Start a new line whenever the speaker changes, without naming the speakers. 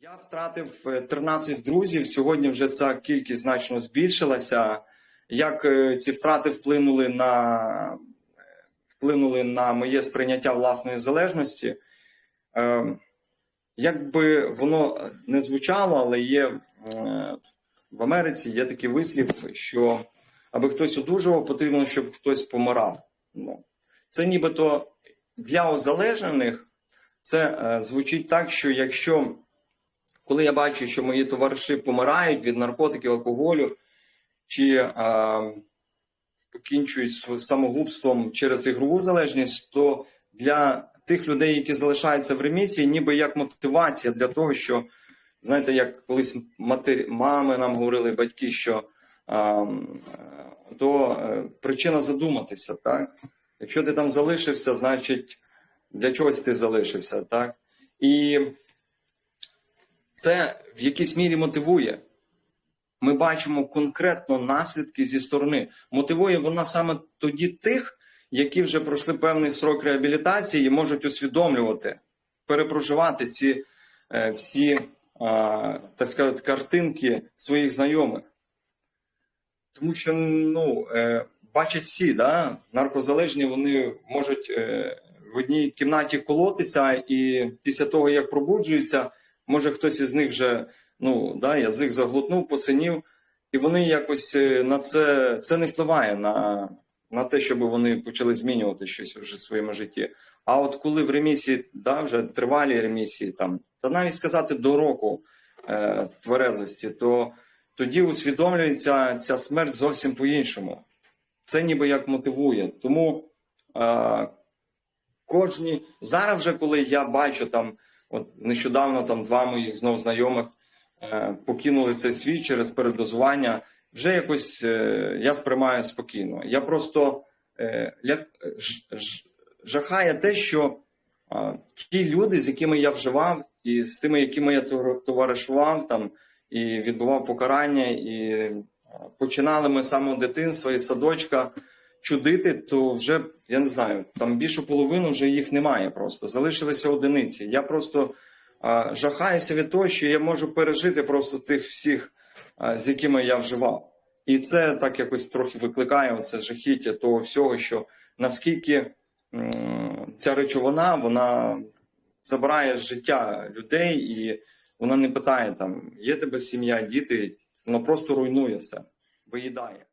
Я втратив е, 13 друзів. Сьогодні вже ця кількість значно збільшилася. Як е, ці втрати вплинули на, вплинули на моє сприйняття власної залежності? Е, Як би воно не звучало, але є е, в Америці є такий вислів, що аби хтось одужував, потрібно, щоб хтось помирав. Ну, це нібито для озалежених це е, звучить так, що якщо коли я бачу, що мої товариші помирають від наркотиків, алкоголю чи е, покінчують самогубством через ігрову залежність, то для тих людей, які залишаються в ремісії, ніби як мотивація для того, що знаєте, як колись матері, мами нам говорили, батьки, що е, то е, причина задуматися, так? Якщо ти там залишився, значить для чогось ти залишився, так? І це в якійсь мірі мотивує. Ми бачимо конкретно наслідки зі сторони. Мотивує вона саме тоді тих, які вже пройшли певний срок реабілітації і можуть усвідомлювати, перепроживати ці е, всі, е, так сказати, картинки своїх знайомих. Тому що ну, е, бачать всі, да? наркозалежні вони можуть е, в одній кімнаті колотися, і після того, як пробуджуються, може хтось із них вже ну, да, язик заглотнув, посинів, і вони якось е, на це, це не впливає на, на те, щоб вони почали змінювати щось вже в своєму житті. А от коли в ремісії, да, вже тривалі ремісії, там, та навіть сказати до року е, тверезості, то тоді усвідомлюється ця смерть зовсім по-іншому. Це ніби як мотивує. Тому е, кожні зараз, вже коли я бачу там, от нещодавно там два моїх знов знайомих е, покинули цей світ через передозування, вже якось е, я сприймаю спокійно. Я просто е, ж, жахає те, що ті люди, з якими я вживав, і з тими, якими я товар- товаришував там і відбував покарання, і починали ми з самого дитинства і садочка чудити, то вже я не знаю, там більшу половину вже їх немає просто. Залишилися одиниці. Я просто а, жахаюся від того, що я можу пережити просто тих всіх, а, з якими я вживав. І це так якось трохи викликає оце жахіття того всього, що наскільки м, ця речовина вона забирає життя людей, і вона не питає там, є тебе сім'я, діти, вона просто руйнує все, виїдає.